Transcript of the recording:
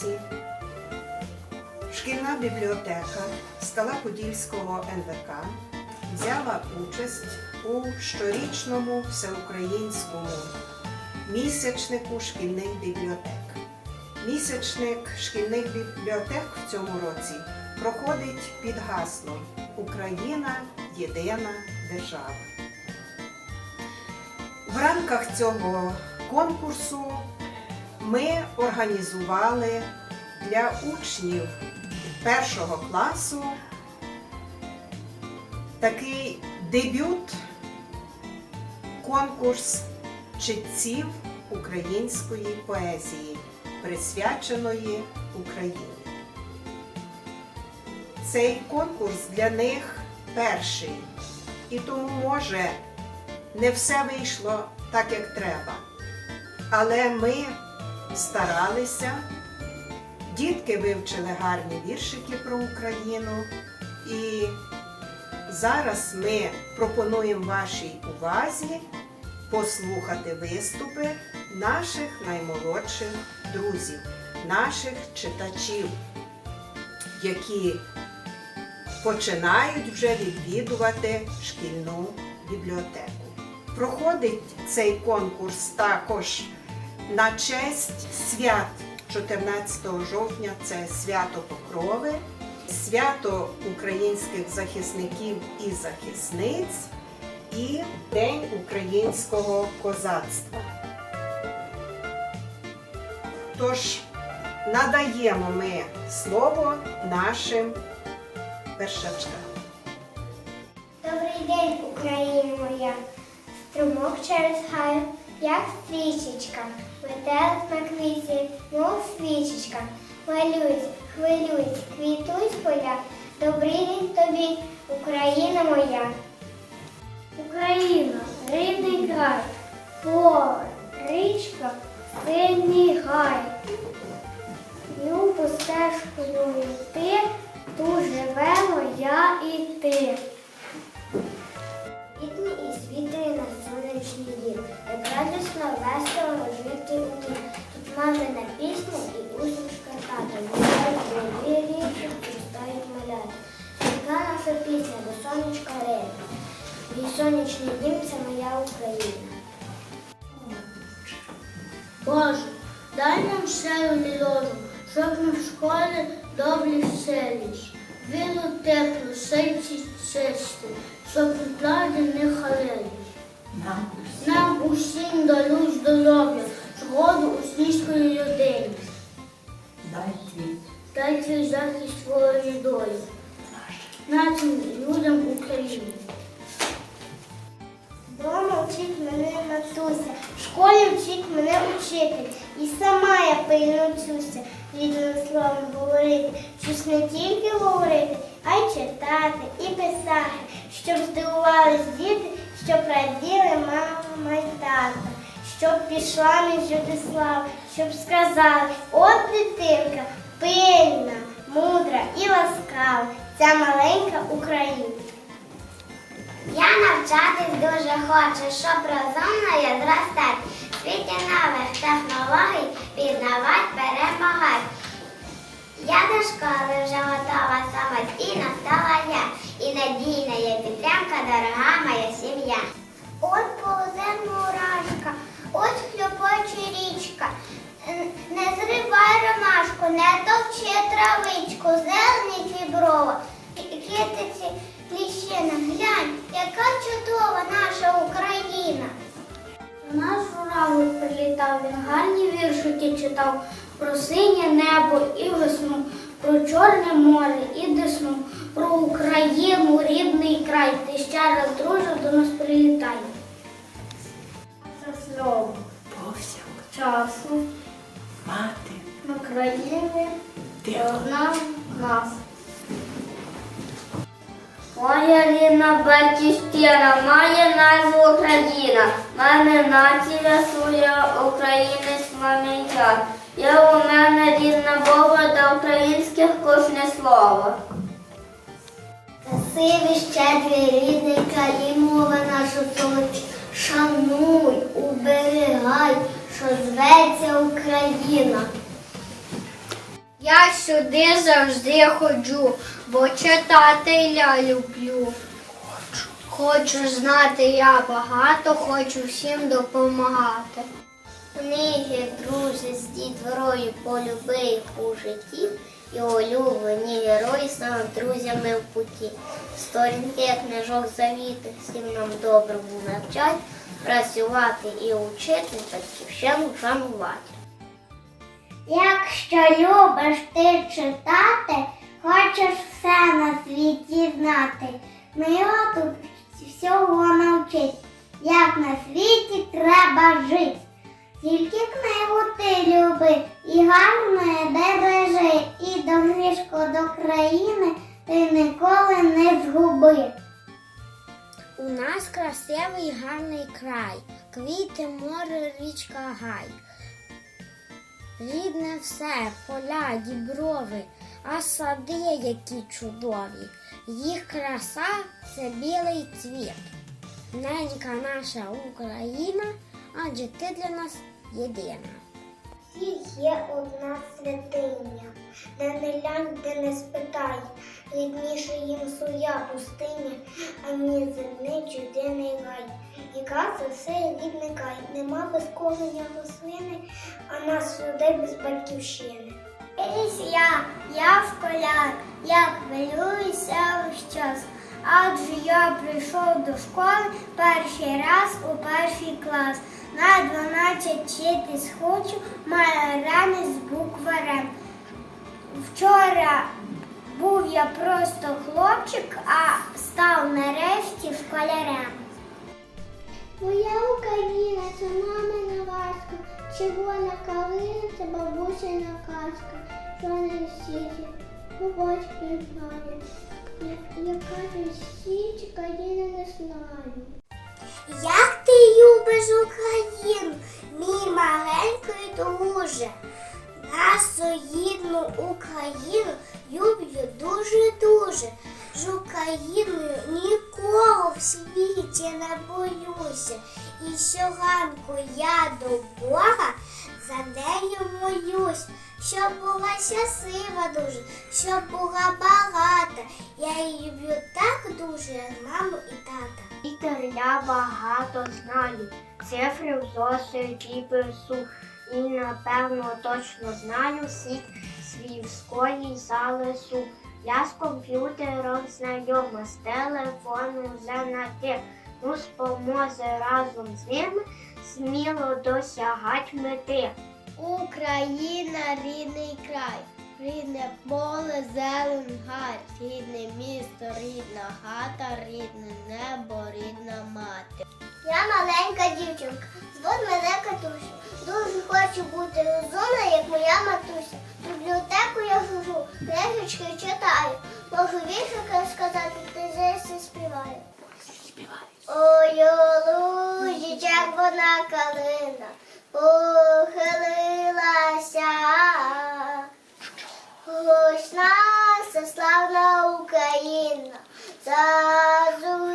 році шкільна бібліотека Скала Подільського НВК взяла участь у щорічному всеукраїнському місячнику шкільних бібліотек. Місячник шкільних бібліотек в цьому році проходить під гаслом Україна єдина держава. В рамках цього конкурсу ми організували для учнів першого класу такий дебют конкурс читців української поезії, присвяченої Україні. Цей конкурс для них перший, і тому може не все вийшло так, як треба. Але ми старалися, дітки вивчили гарні віршики про Україну, і зараз ми пропонуємо вашій увазі послухати виступи наших наймолодших друзів, наших читачів, які починають вже відвідувати шкільну бібліотеку. Проходить цей конкурс також на честь свят 14 жовтня це свято Покрови, свято українських захисників і захисниць і День українського козацтва. Тож надаємо ми слово нашим першачкам. Добрий день, Україна моя, струмок через гаю, як свічечка, метелик на квіті, мов свічечка, малюють, хвилюють, квітуть поля. Добрий день тобі, Україна моя. Україна, рідний край, поле, річка, синій гай. Любу стежкою йти, тут живемо я і ти. Радісно, весело жити у ній. Тут мамина пісня і усмішка тата, гуляють нові річки, зростають малята. Яка наша пісня до сонечка рине. Мій сонячний дім це моя Україна. Боже, дай нам силу неложу, щоб ми в школі добрі вселіш. Вілу теплу, серці чисті, щоб у правді не халились. Нам усім даруй здоров'я, згоду у свійської людині. Дай твій Дай твій захист своєї долі. Нашим людям України. Дома вчить мене матуся, в школі вчить мене учитель. І сама я пильно вчуся, рідним словом говорити. Вчусь не тільки говорити, а й читати і писати, щоб здивувались діти, щоб раділи мама й тата, щоб пішла між люди щоб сказали, от дитинка, пильна, мудра і ласкава, ця маленька Україна. Я навчатись дуже хочу, щоб розумно я зростати. В світі нових технологій пізнавати, перемагати. Я до школи вже готова самостійно стала я. І надійна є підтримка, дорога моя. От повзе мурашка, от хлюпоче річка. Не зривай ромашку, не товчи травичку, зелені фіброва, китиці ліщина. Глянь, яка чудова наша Україна. Наш журавлик прилітав, він гарні віршики читав про синє небо і весну, про чорне море і десну, про Україну, рідний край. Ти ще раз, друже, до нас прилітай. Це слово повсяк часу мати України тихо. одна нас. Моя рідна батьківщина має назву Україна. Мене нація своя, українець мене я. У мене Красивий, щедрий, рідний край, нашу солодку. Шануй, уберігай, що зветься Україна. Я сюди завжди ходжу, бо читати я люблю. Хочу знати я багато, хочу всім допомагати. Книги, друзі, з дітворою полюбив у житті, і улюблені герої саме друзями в путі. Сторінки книжок завіти, всім нам доброму навчать, працювати і учити, батьківщину шанувати. Якщо любиш ти читати, хочеш все на світі знати, ми тут всього навчить, як на світі треба жити. Тільки книгу ти люби і гарно бережи, і доріжку до країни ти ніколи не згуби. У нас красивий гарний край, квіти, море, річка, гай. Рідне все, поля, діброви, а сади, які чудові. Їх краса це білий цвіт. Ненька наша Україна, адже ти для нас єдина. Всіх є одна святиня, де не лянь, де не спитай, рідніше їм своя пустиня, ані земний чудинний гай. І каже все рідний край, нема без корення рослини, а нас людей без батьківщини. Ось я, я школяр, я хвилююся весь час. Адже я прийшов до школи перший раз у перший клас. На 12 вчитись хочу, маю з букварем. Вчора був я просто хлопчик, а став нарешті школярем. Моя Україна, це мамина ласка, червона калина, це бабусина казка, що не сіті, побачки знає. Я, я кажу, сіті, країни не знаю. Як ти любиш Україну, мій маленький друже? Нашу гідну Україну люблю дуже-дуже. З Україною нікого в світі не боюся. І щоранку я до Бога за нею молюсь, щоб була щаслива дуже, щоб була багата. Я її люблю так дуже, як маму і тата. Літер я багато знаю, цифри в зошиті пису. І напевно точно знаю світ свій в школі залесу. Я з комп'ютером знайома, з телефоном вже на ти. Ну, споможе разом з ними сміло досягать мети. Україна рідний край, рідне поле, зелень гай, рідне місто, рідна хата, рідне небо, рідна мати. Я маленька дівчинка, звуть мене Катюша. Дуже хочу бути розумна, як моя матуся. В бібліотеку я хожу, книжечки читаю. Можу віршики сказати, ти зесі співаю. Ой, у лужі червона калина похилилася. гучна славна Україна зазулилася.